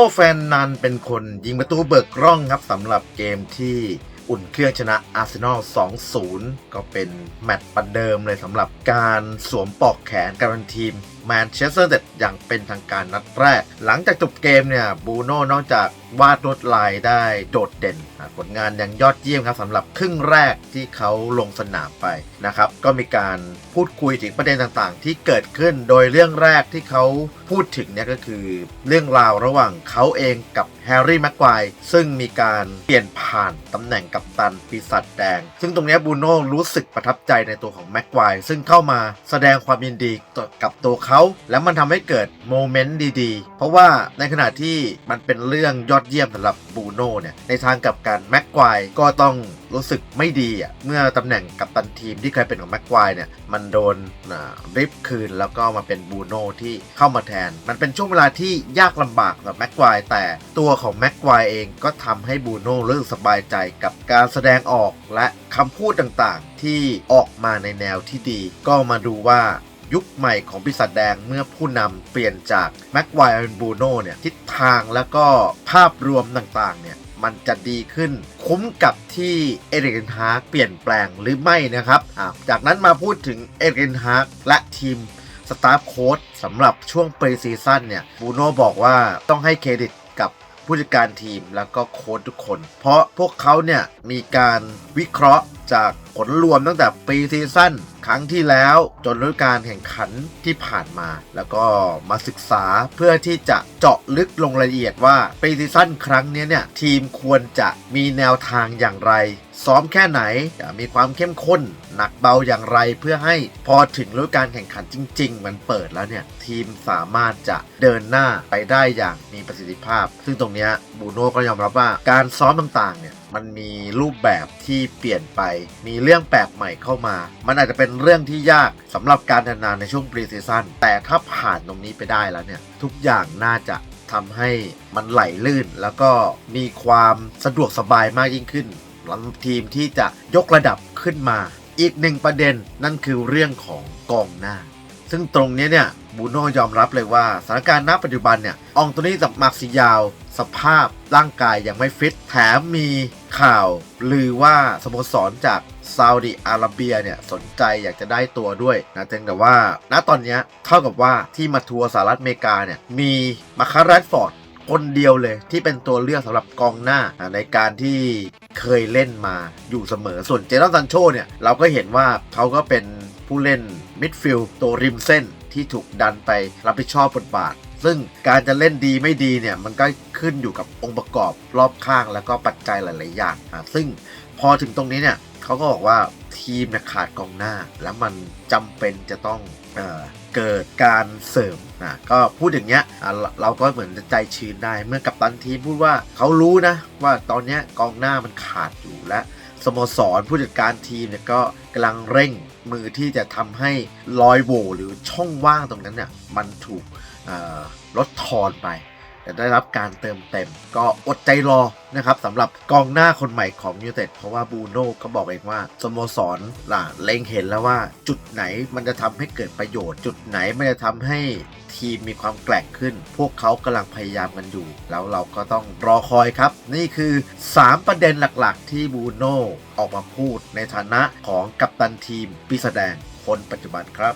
โนแฟนนันเป็นคนยิงประตูเบิกร่องครับสำหรับเกมที่อุ่นเครื่องชนะอาร์เซนอล 2-0 ก็เป็นแมตช์ประเดิมเลยสำหรับการสวมปลอกแขนการันทีม แมนเชสเตอร์เด็ดอย่างเป็นทางการนัดแรก หลังจากจบเกมเนี่ยบูโน่นอกจากวาดลวดลายได้โดดเด่น ผลงานอย่างยอดเยี่ยมครับสำหรับครึ่งแรกที่เขาลงสนามไปนะครับ ก็มีการพูดคุยถึงประเด็นต่างๆ ที่เกิดขึ้นโดยเรื่องแรกที่เขาพูดถึงเนี่ยก็คือ เรื่องราวระหว่างเขาเองกับแฮร์รี่แม็กควายซึ่งมีการเปลี่ยนผ่านตำแหน่งกัปตันปีศาจแดง ซึ่งตรงนี้บูโน่รู้สึกประทับใจในตัวของแม็กควายซึ่งเข้ามาแสดงความยินดีกับตัวเขาแล้วมันทำให้เกิดโมเมนต์ดีๆ เพราะว่าในขณะที่มันเป็นเรื่องยอดเยี่ยมสำหรับบูโน่เนี่ย ในทางกับการแม็กควายก็ต้องรู้สึกไม่ดีอะเมื่อตำแหน่งกัปตันทีมที่เคยเป็นของแม็กควายเนี่ย มันโดนริบคืนแล้วก็มาเป็นบูโน่ที่เข้ามาแทน มันเป็นช่วงเวลาที่ยากลำบากสำหรับแม็กควายแต่ตัวของแม็กควายเองก็ทำให้บูโน่รู้สึกสบายใจกับการแสดงออกและคำพูดต่างๆ ที่ออกมาในแนวที่ดี ก็มาดูว่า ยุคใหม่ของปีศาจแดงเมื่อผู้นำเปลี่ยนจากแม็กไวร์เป็นบูโน่เนี่ยทิศทางแล้วก็ภาพรวมต่างๆเนี่ยมันจะดีขึ้นคุ้มกับที่เอริกเนฮากเปลี่ยนแปลงหรือไม่นะครับ จากนั้นมาพูดถึงเอริกเนฮากและทีมสตาฟโค้ดสำหรับช่วงปรีซีซั่นเนี่ยบูโน่บอกว่าต้องให้เครดิตกับผู้จัดการทีมแล้วก็โค้ดทุกคน เพราะพวกเขาเนี่ยมีการวิเคราะห์ จากผลรวมตั้งแต่ปีซีซั่นครั้งที่แล้วจนฤดูกาลแข่งขันที่ผ่านมา แล้วก็มาศึกษาเพื่อที่จะเจาะลึกลงรายละเอียดว่าปีซีซั่นครั้งนี้เนี่ยทีมควรจะมีแนวทางอย่างไร ซ้อมแค่ไหนมีความเข้มข้น หนักเบาอย่างไรเพื่อให้พอถึงฤดูกาลแข่งขันจริง ๆ มันเปิดแล้วเนี่ยทีมสามารถจะเดินหน้าไปได้อย่างมีประสิทธิภาพ ซึ่งตรงนี้บูโน่ก็ยอมรับว่าการซ้อมต่างๆเนี่ย มันมีรูปแบบที่เปลี่ยนไป มีเรื่องแปลกใหม่เข้ามา มันอาจจะเป็นเรื่องที่ยากสำหรับการทำงานในช่วงปรีซีซั่นแต่ถ้าผ่านตรงนี้ไปได้แล้วเนี่ย ทุกอย่างน่าจะทำให้มันไหลลื่น แล้วก็มีความสะดวกสบายมากยิ่งขึ้นสำหรับทีมที่จะยกระดับขึ้นมา อีกหนึ่งประเด็นนั่นคือเรื่องของกองหน้า ซึ่งตรงนี้เนี่ยบูโน่ยอมรับเลยว่าสถานการณ์ณปัจจุบันเนี่ยอองตัวนี้กับมาร์ซิยาว สภาพร่างกายยังไม่ฟิต แถมมีข่าวลือว่าสโมสรจากซาอุดิอาระเบียเนี่ยสนใจอยากจะได้ตัวด้วยนะเพียงแต่ว่า ณตอนนี้เท่ากับว่าที่มาทัวร์สหรัฐอเมริกาเนี่ยมีมาคาร์แรดฟอร์ดคนเดียวเลยที่เป็นตัวเลือกสำหรับกองหน้าในการที่เคยเล่นมาอยู่เสมอส่วนเจรอนซันโชเนี่ยเราก็เห็นว่าเขาก็เป็น ผู้เล่นมิดฟิลด์ตัวริมเส้นที่ถูกดันไปรับผิดชอบบทบาท ซึ่งการจะเล่นดีไม่ดีเนี่ย มันก็ขึ้นอยู่กับองค์ประกอบรอบข้างแล้วก็ปัจจัยหลาย ๆ อย่างอะซึ่งพอถึงตรงนี้เนี่ยเขาก็บอกว่าทีมเนี่ยขาดกองหน้า แล้วมันจำเป็นจะต้องเออเกิดการเสริมอะก็พูดอย่างเงี้ยเราเราก็เหมือนจะใจชื้นได้ เมื่อกับตันทีมพูดว่าเขารู้นะว่าตอนเนี้ยกองหน้ามันขาดอยู่และ สโมสรผู้จัดการทีมเนี่ยก็กำลังเร่งมือที่จะทำให้รอยโหว่หรือช่องว่างตรงนั้นเนี่ยมันถูกลดทอนไป จะได้รับการเติมเต็ม ก็อดใจรอนะครับสำหรับกองหน้าคนใหม่ของยูเต็ดเพราะว่าบูโน่ก็บอกเองว่าสโมสรล่ะเล็งเห็นแล้วว่าจุดไหนมันจะทำให้เกิดประโยชน์ จุดไหนมันจะทำให้ทีมมีความแกร่งขึ้น พวกเขากำลังพยายามกันอยู่ แล้วเราก็ต้องรอคอยครับ นี่คือ 3 ประเด็นหลักๆ ที่บูโน่ออกมาพูดในฐานะของกัปตันทีมปีศาจแดงคนปัจจุบันครับ